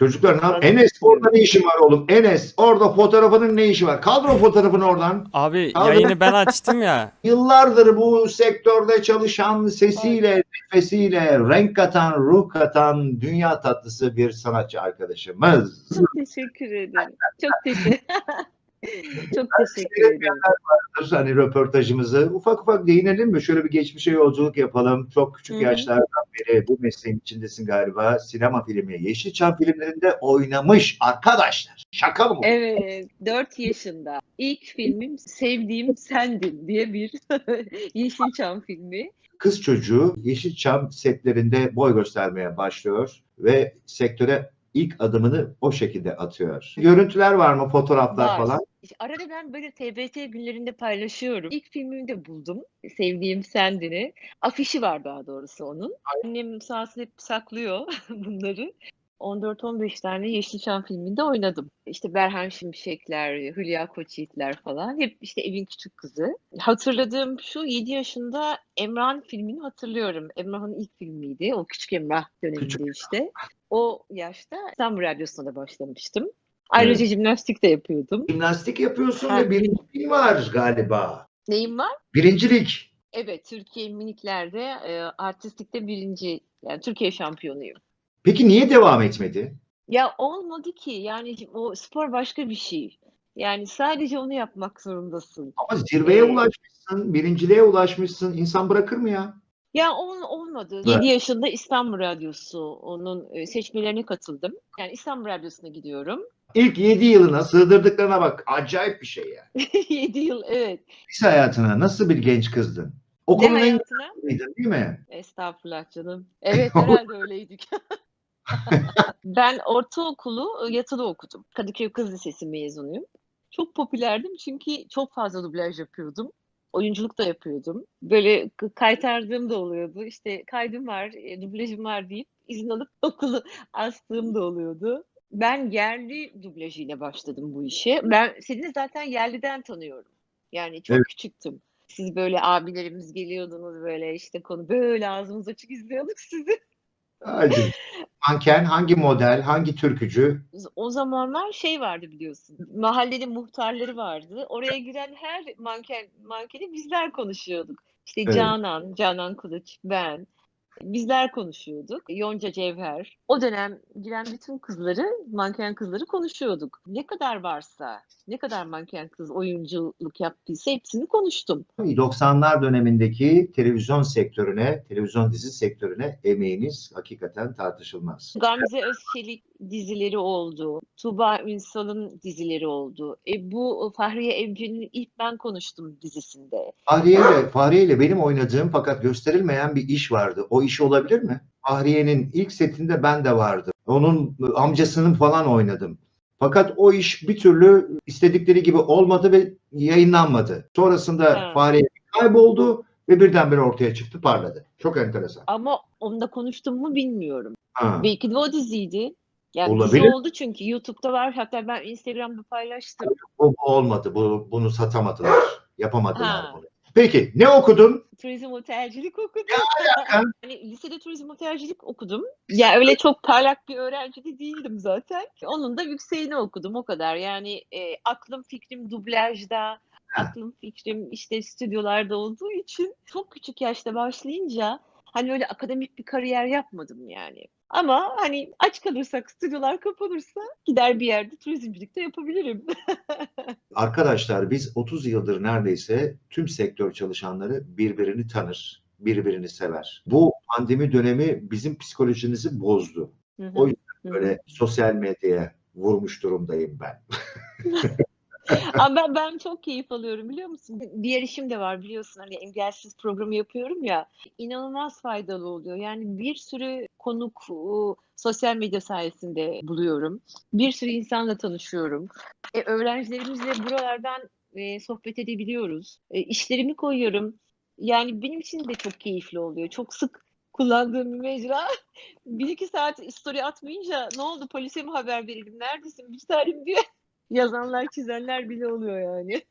Çocuklar ne yap- Enes orada ne işin var oğlum? Enes orada fotoğrafının ne işi var? Kaldır o fotoğrafını oradan. Abi Abi- yayını ben açtım ya. Yıllardır bu sektörde çalışan sesiyle, nefesiyle renk katan, ruh katan dünya tatlısı bir sanatçı arkadaşımız. Çok teşekkür ederim. Çok teşekkür Çok teşekkür ederim. Hani röportajımızı ufak ufak değinelim mi? Şöyle bir geçmişe yolculuk yapalım. Çok küçük Hı hı. Beri bu mesleğin içindesin galiba. Sinema filmi, Yeşilçam filmlerinde oynamış arkadaşlar. Şaka mı? Evet, 4 yaşında. İlk filmim Sevdiğim Sendin diye bir Yeşilçam filmi. Kız çocuğu Yeşilçam setlerinde boy göstermeye başlıyor ve sektöre ilk adımını o şekilde atıyor. Görüntüler var mı? Fotoğraflar Var. falan? İşte Arada ben böyle TBT günlerinde paylaşıyorum. İlk filmimi de buldum. Sevdiğim Sendin'i. Afişi var daha doğrusu onun. Annem sağ hep saklıyor bunları. 14-15 tane Yeşilçam filminde oynadım. İşte Berhan Şimşekler, Hülya Koçyiğitler falan. Hep işte evin küçük kızı. Hatırladığım şu 7 yaşında Emrah'ın filmini hatırlıyorum. Emrah'ın ilk filmiydi. O Küçük Emrah döneminde Küçük işte. O yaşta İstanbul Radyosu'na da başlamıştım. Ayrıca jimnastik de yapıyordum. Jimnastik yapıyorsun Ha. ve birinciliğin var galiba. Neyim var? Birincilik. Evet, Türkiye miniklerde e, artistikte birinci, yani Türkiye şampiyonuyum. Peki niye devam etmedi? Ya olmadı ki, yani o spor başka bir şey. Yani sadece onu yapmak zorundasın. Ama zirveye Ee, ulaşmışsın, birinciliğe ulaşmışsın. İnsan bırakır mı ya? Ya ol, olmadı. Evet. 7 yaşında İstanbul Radyosu, onun e, seçmelerine katıldım. Yani İstanbul Radyosu'na gidiyorum. İlk 7 yılına sığdırdıklarına bak. Acayip bir şey ya. 7 yıl, evet. Lise hayatına nasıl bir genç kızdın? Okulun en hayatına? güzeliydin değil mi? Estağfurullah canım. Evet, herhalde öyleydik. Ben ortaokulu e, yatılı okudum. Kadıköy Kız Lisesi mezunuyum. Çok popülerdim çünkü çok fazla dublaj yapıyordum. Oyunculuk da yapıyordum. Böyle kaytardığım da oluyordu. İşte kaydım var, e, dublajım var deyip izin alıp okulu astığım da oluyordu. Ben yerli dublajıyla başladım bu işe. Ben seni zaten yerliden tanıyorum. Yani çok Evet. küçüktüm. Siz böyle abilerimiz geliyordunuz böyle işte konu böyle ağzımız açık izliyorduk sizi. Hadi. Manken, hangi model, hangi türkücü? o zamanlar şey vardı biliyorsun. Mahallenin muhtarları vardı. Oraya giren her manken mankeni bizler konuşuyorduk. İşte Evet. Canan, Canan Kılıç, ben. Bizler konuşuyorduk. Yonca Cevher. O dönem giren bütün kızları, manken kızları konuşuyorduk. Ne kadar varsa, ne kadar manken kız oyunculuk yaptıysa hepsini konuştum. 90'lar dönemindeki televizyon sektörüne, televizyon dizi sektörüne emeğiniz hakikaten tartışılmaz. Gamze Özçelik dizileri oldu. Tuğba Ünsal'ın dizileri oldu. E, bu Fahriye Evcen'in ilk ben konuştum dizisinde. Fahriye ile, Fahriye ile benim oynadığım fakat gösterilmeyen bir iş vardı. O iş olabilir mi? Fahriye'nin ilk setinde ben de vardım. Onun amcasının falan oynadım. Fakat o iş bir türlü istedikleri gibi olmadı ve yayınlanmadı. Sonrasında Ha. Fahriye kayboldu ve birdenbire ortaya çıktı parladı. Çok enteresan. Ama onda konuştum mu bilmiyorum. Ha. Belki de o diziydi. Yani Olabilir. dizi oldu çünkü YouTube'da var. Hatta ben Instagram'da paylaştım. Bu olmadı. Bu, bunu satamadılar. Yapamadılar Ha. bunu. Peki ne okudun? Turizm otelcilik okudum. alaka? hani lisede turizm otelcilik okudum. Ya öyle çok parlak bir öğrenci de değildim zaten. Onun da yükseğini okudum o kadar. Yani e, aklım fikrim dublajda, aklım fikrim işte stüdyolarda olduğu için çok küçük yaşta başlayınca hani öyle akademik bir kariyer yapmadım yani. Ama hani aç kalırsak, stüdyolar kapanırsa gider bir yerde turizmcilik de yapabilirim. Arkadaşlar biz 30 yıldır neredeyse tüm sektör çalışanları birbirini tanır, birbirini sever. Bu pandemi dönemi bizim psikolojimizi bozdu. Hı hı. O yüzden. Böyle sosyal medyaya vurmuş durumdayım ben. Ama ben, ben çok keyif alıyorum biliyor musun? Diğer işim de var biliyorsun hani engelsiz programı yapıyorum ya. İnanılmaz faydalı oluyor. Yani bir sürü konuk sosyal medya sayesinde buluyorum. Bir sürü insanla tanışıyorum. E, öğrencilerimizle buralardan e, sohbet edebiliyoruz. E, işlerimi koyuyorum. Yani benim için de çok keyifli oluyor. Çok sık kullandığım bir mecra. Bir iki saat story atmayınca ne oldu polise mi haber verelim? Neredesin? Bir tanem diye yazanlar çizenler bile oluyor yani.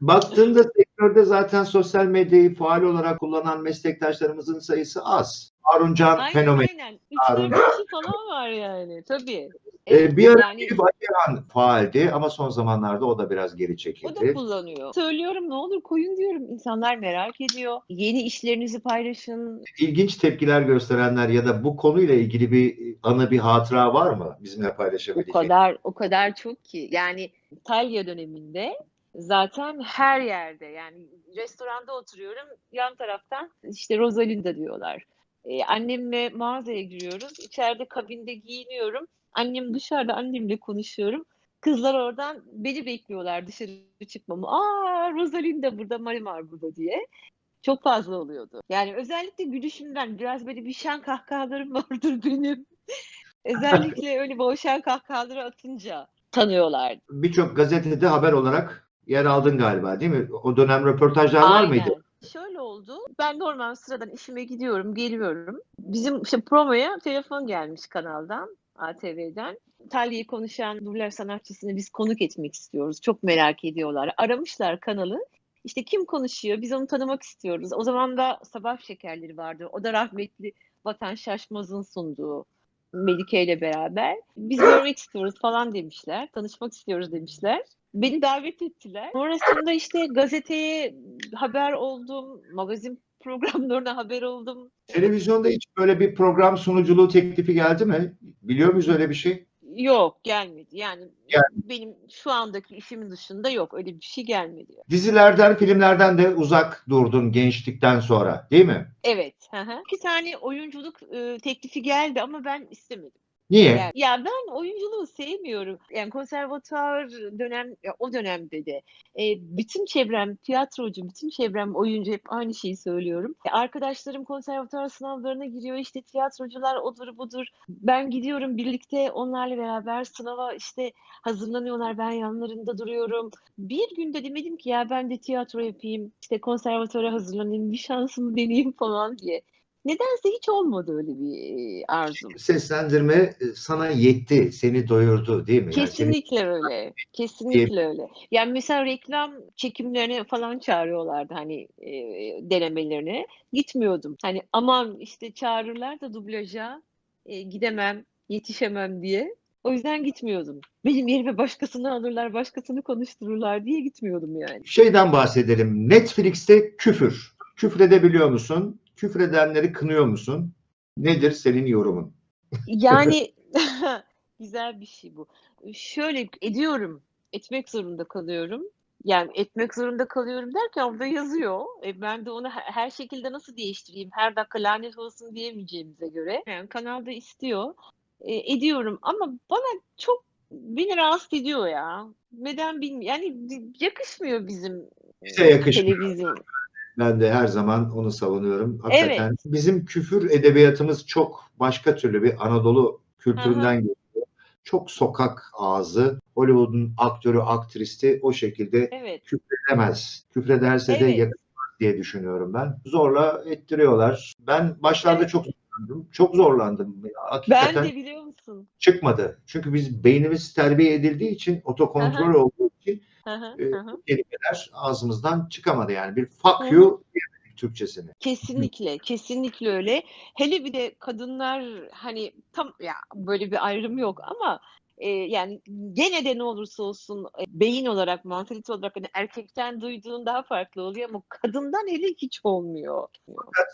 Baktığımda sektörde zaten sosyal medyayı faal olarak kullanan meslektaşlarımızın sayısı az. Harun Can Aynen fenomeni. aynen. Harun. 3-4 kişi falan var yani. Tabii. Ee, bir ara yani Elif Ayhan faaldi ama son zamanlarda o da biraz geri o da çekildi. kullanıyor. Söylüyorum ne olur koyun diyorum. İnsanlar merak ediyor. Yeni işlerinizi paylaşın. İlginç tepkiler gösterenler ya da bu konuyla ilgili bir anı, bir hatıra var mı bizimle O paylaşabileceğin? kadar o kadar çok ki. Yani İtalya döneminde zaten her yerde yani restoranda oturuyorum yan taraftan işte Rosalinda diyorlar. Ee, annemle mağazaya giriyoruz. İçeride kabinde giyiniyorum. Annem dışarıda annemle konuşuyorum. Kızlar oradan beni bekliyorlar dışarı çıkmamı. Aa Rosalinda burada, Marimar burada diye. Çok fazla oluyordu. Yani özellikle gülüşümden biraz böyle bir şen kahkahalarım vardır benim. Özellikle öyle boğuşan kahkahaları atınca tanıyorlardı. Birçok gazetede haber olarak yer aldın galiba değil mi? O dönem röportajlar var mıydı? Aynen. Şöyle oldu. Ben normal sıradan işime gidiyorum, geliyorum. Bizim işte promoya telefon gelmiş kanaldan, ATV'den. İtalya'yı konuşan dublaj sanatçısını biz konuk etmek istiyoruz. Çok merak ediyorlar. Aramışlar kanalı. İşte kim konuşuyor? Biz onu tanımak istiyoruz. O zaman da Sabah Şekerleri vardı. O da rahmetli Vatan Şaşmaz'ın sunduğu Melike ile beraber. Biz görmek istiyoruz falan demişler. Tanışmak istiyoruz demişler. Beni davet ettiler. Sonrasında işte gazeteye haber oldum. Magazin programlarına haber oldum. Televizyonda hiç böyle bir program sunuculuğu teklifi geldi mi? Biliyor muyuz öyle bir şey? Yok gelmedi. Yani Gel- benim şu andaki işimin dışında yok. Öyle bir şey gelmedi. Dizilerden, filmlerden de uzak durdun gençlikten sonra değil mi? Evet. Hı hı. İki tane oyunculuk e, teklifi geldi ama ben istemedim. Niye? Yani, ya ben oyunculuğu sevmiyorum. Yani konservatuar dönem o dönemde de e, bütün çevrem tiyatrocu, bütün çevrem oyuncu hep aynı şeyi söylüyorum. E, arkadaşlarım konservatuar sınavlarına giriyor işte tiyatrocular odur budur. Ben gidiyorum birlikte onlarla beraber sınava işte hazırlanıyorlar ben yanlarında duruyorum. Bir günde demedim ki ya ben de tiyatro yapayım işte konservatuara hazırlanayım bir şansımı deneyeyim falan diye. Nedense hiç olmadı öyle bir arzum. Seslendirme sana yetti, seni doyurdu değil mi? Yani seni- Kesinlikle öyle. Kesinlikle öyle. Yani mesela reklam çekimlerine falan çağırıyorlardı hani e, denemelerine. Gitmiyordum. Hani aman işte çağırırlar da dublaja e, gidemem, yetişemem diye. O yüzden gitmiyordum. Benim yerime başkasını alırlar, başkasını konuştururlar diye gitmiyordum yani. Şeyden bahsedelim. Netflix'te küfür. Küfredebiliyor musun? Küfredenleri kınıyor musun? Nedir senin yorumun? Yani güzel bir şey bu. Şöyle ediyorum, etmek zorunda kalıyorum. Yani etmek zorunda kalıyorum derken orada yazıyor. E ben de onu he- her şekilde nasıl değiştireyim? Her dakika lanet olsun diyemeyeceğimize göre. Yani kanalda istiyor. E, ediyorum ama bana çok beni rahatsız ediyor ya. Neden bilmiyorum. Yani yakışmıyor bizim Bize yakışmıyor. televizyon. Ben de her zaman onu savunuyorum. Hakikaten bizim küfür edebiyatımız çok başka türlü bir Anadolu kültüründen geliyor. Çok sokak ağzı. Hollywood'un aktörü, aktristi o şekilde Evet. küfredemez. Küfrederse de Evet. yakışmaz diye düşünüyorum ben. Zorla ettiriyorlar. Ben başlarda Evet. çok zorlandım. Çok zorlandım. Ben Hakikaten de biliyor musun? çıkmadı. Çünkü biz beynimiz terbiye edildiği için, otokontrol olduğu kelimeler ağzımızdan çıkamadı yani. Bir fuck you Türkçesini. Kesinlikle, kesinlikle öyle. Hele bir de kadınlar hani tam ya böyle bir ayrım yok ama e, yani gene de ne olursa olsun e, beyin olarak, mantalite olarak hani erkekten duyduğun daha farklı oluyor ama kadından hele hiç olmuyor.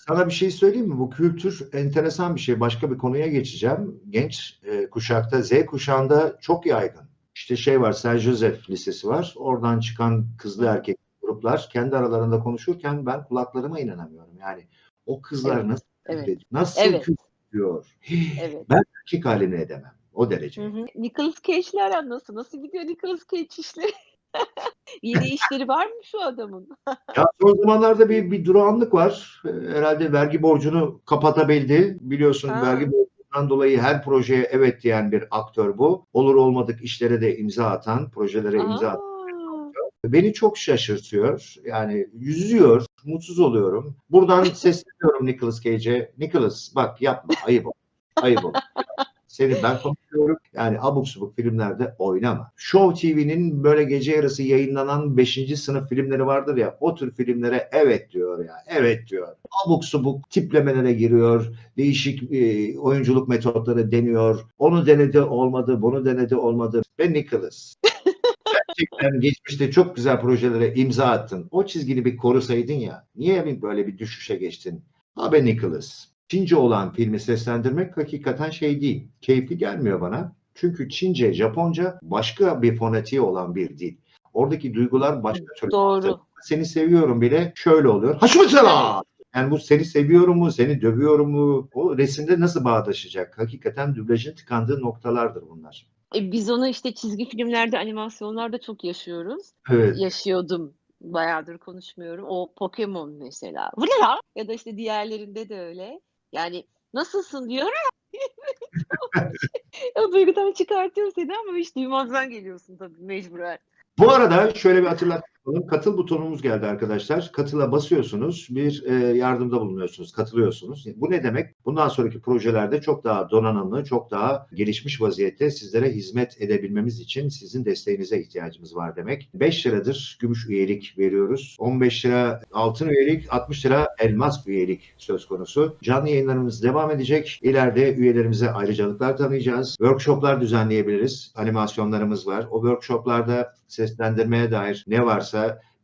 Sana bir şey söyleyeyim mi? Bu kültür enteresan bir şey. Başka bir konuya geçeceğim. Genç e, kuşakta, Z kuşağında çok yaygın. İşte şey var, Saint Joseph Lisesi var. Oradan çıkan kızlı erkek gruplar kendi aralarında konuşurken ben kulaklarıma inanamıyorum. Yani o kızlar Evet, nasıl evet? Nasıl evet. küfrediyor? Evet. Erkek haline edemem. O derece. Hı hı. Nicolas Cage'le aran nasıl? Nasıl gidiyor Nicolas Cage işleri? Yeni işleri var mı şu adamın? Ya son zamanlarda bir, bir durağanlık var. Ee, Herhalde vergi borcunu kapatabildi. Biliyorsun Ha. vergi borcundan dolayı her projeye evet diyen bir aktör bu. Olur olmadık işlere de imza atan, projelere imza atan. Aa, Beni çok şaşırtıyor. Yani yüzüyor, mutsuz oluyorum. Buradan sesleniyorum Nicolas Cage'e. Nicolas bak yapma, ayıp ol. Ayıp ol. Senin ben konuşuyorum. Yani abuk subuk filmlerde oynama. Show TV'nin böyle gece yarısı yayınlanan 5. sınıf filmleri vardır ya o tür filmlere evet diyor ya. Evet diyor. Abuk subuk tiplemelere giriyor. Değişik e, oyunculuk metotları deniyor. Onu denedi olmadı, bunu denedi olmadı. Ve Nicholas. Gerçekten geçmişte çok güzel projelere imza attın. O çizgini bir korusaydın ya. Niye böyle bir düşüşe geçtin? Abi Nicholas. Çince olan filmi seslendirmek hakikaten şey değil. Keyifli gelmiyor bana. Çünkü Çince, Japonca başka bir fonetiği olan bir dil. Oradaki duygular başka türlü. Doğru. Seni seviyorum bile şöyle oluyor. Haşmıçala! Yani bu seni seviyorum mu, seni dövüyorum mu? O resimde nasıl bağdaşacak? Hakikaten dublajın tıkandığı noktalardır bunlar. E, biz onu işte çizgi filmlerde, animasyonlarda çok yaşıyoruz. Evet. Yaşıyordum. Bayağıdır konuşmuyorum. O Pokemon mesela. Vırla! Ya da işte diğerlerinde de öyle. Yani nasılsın diyor. o duygudan çıkartıyor seni ama hiç duymazdan geliyorsun tabii mecburen. Bu arada şöyle bir hatırlatma yapalım. Katıl butonumuz geldi arkadaşlar. Katıla basıyorsunuz. Bir e, yardımda bulunuyorsunuz. Katılıyorsunuz. Bu ne demek? Bundan sonraki projelerde çok daha donanımlı, çok daha gelişmiş vaziyette sizlere hizmet edebilmemiz için sizin desteğinize ihtiyacımız var demek. 5 liradır gümüş üyelik veriyoruz. 15 lira altın üyelik, 60 lira elmas üyelik söz konusu. Canlı yayınlarımız devam edecek. İleride üyelerimize ayrıcalıklar tanıyacağız. Workshoplar düzenleyebiliriz. Animasyonlarımız var. O workshoplarda seslendirmeye dair ne varsa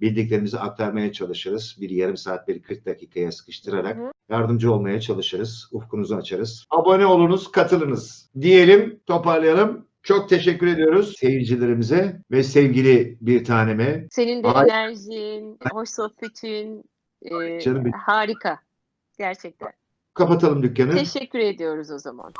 bildiklerimizi aktarmaya çalışırız. Bir yarım saat, bir 40 dakikaya sıkıştırarak Hı hı. yardımcı olmaya çalışırız. Ufkunuzu açarız. Abone olunuz, katılınız. Diyelim, toparlayalım. Çok teşekkür ediyoruz seyircilerimize ve sevgili bir taneme. Senin de Ay- enerjin, hoş sohbetin e, Canım harika. Gerçekten. Kapatalım dükkanı. Teşekkür ediyoruz o zaman.